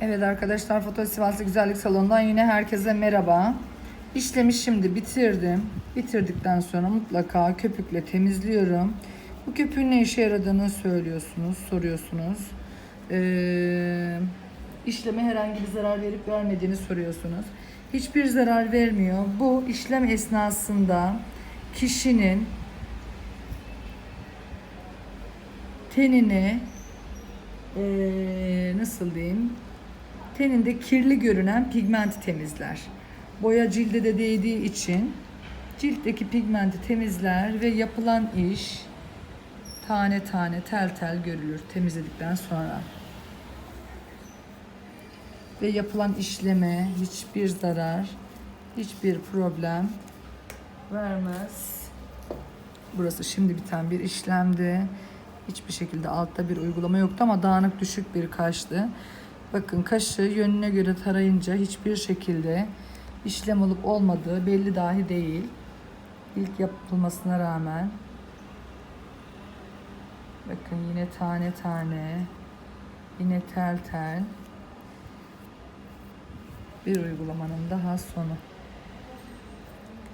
Evet arkadaşlar Foto Sivaslı Güzellik Salonu'ndan yine herkese merhaba. İşlemi şimdi bitirdim. Bitirdikten sonra mutlaka köpükle temizliyorum. Bu köpüğün ne işe yaradığını söylüyorsunuz, soruyorsunuz. Ee, işleme herhangi bir zarar verip vermediğini soruyorsunuz. Hiçbir zarar vermiyor. Bu işlem esnasında kişinin tenini eee, nasıl diyeyim teninde kirli görünen pigmenti temizler. Boya cilde de değdiği için ciltteki pigmenti temizler ve yapılan iş tane tane tel tel görülür temizledikten sonra. Ve yapılan işleme hiçbir zarar, hiçbir problem vermez. Burası şimdi biten bir işlemdi. Hiçbir şekilde altta bir uygulama yoktu ama dağınık düşük bir kaştı. Bakın kaşı yönüne göre tarayınca hiçbir şekilde işlem olup olmadığı belli dahi değil. İlk yapılmasına rağmen. Bakın yine tane tane, yine tel tel bir uygulamanın daha sonu.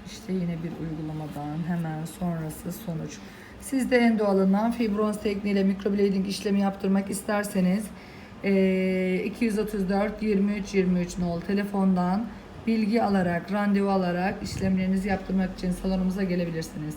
İşte yine bir uygulamadan hemen sonrası sonuç. Siz de en doğalından fibroz tekniğiyle mikroblading işlemi yaptırmak isterseniz eee, 234 23 23 nol telefondan bilgi alarak, randevu alarak işlemlerinizi yaptırmak için salonumuza gelebilirsiniz.